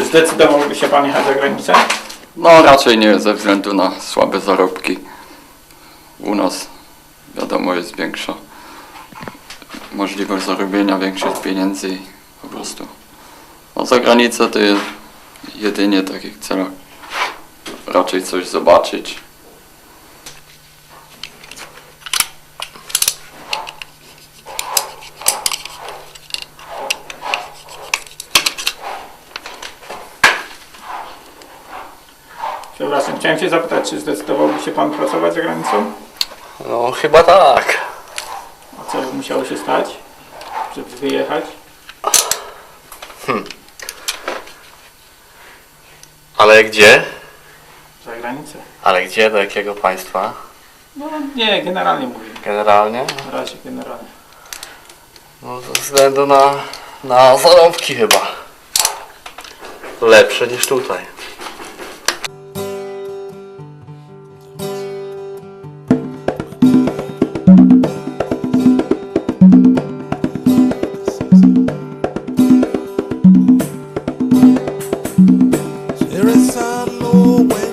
zdecydowałby się Pan jechać za granicę? No raczej nie ze względu na słabe zarobki. U nas wiadomo jest większa możliwość zarobienia większych pieniędzy po prostu. No za granicę to jest jedynie takich celach raczej coś zobaczyć. Przepraszam, chciałem się zapytać, czy zdecydowałby się Pan pracować za granicą? No chyba tak. A co by musiało się stać, żeby wyjechać? Ale gdzie? Za granicę. Ale gdzie? Do jakiego państwa? No nie, generalnie mówię. Generalnie? Na razie generalnie. No ze względu na, na zarobki chyba. Lepsze niż tutaj. know when.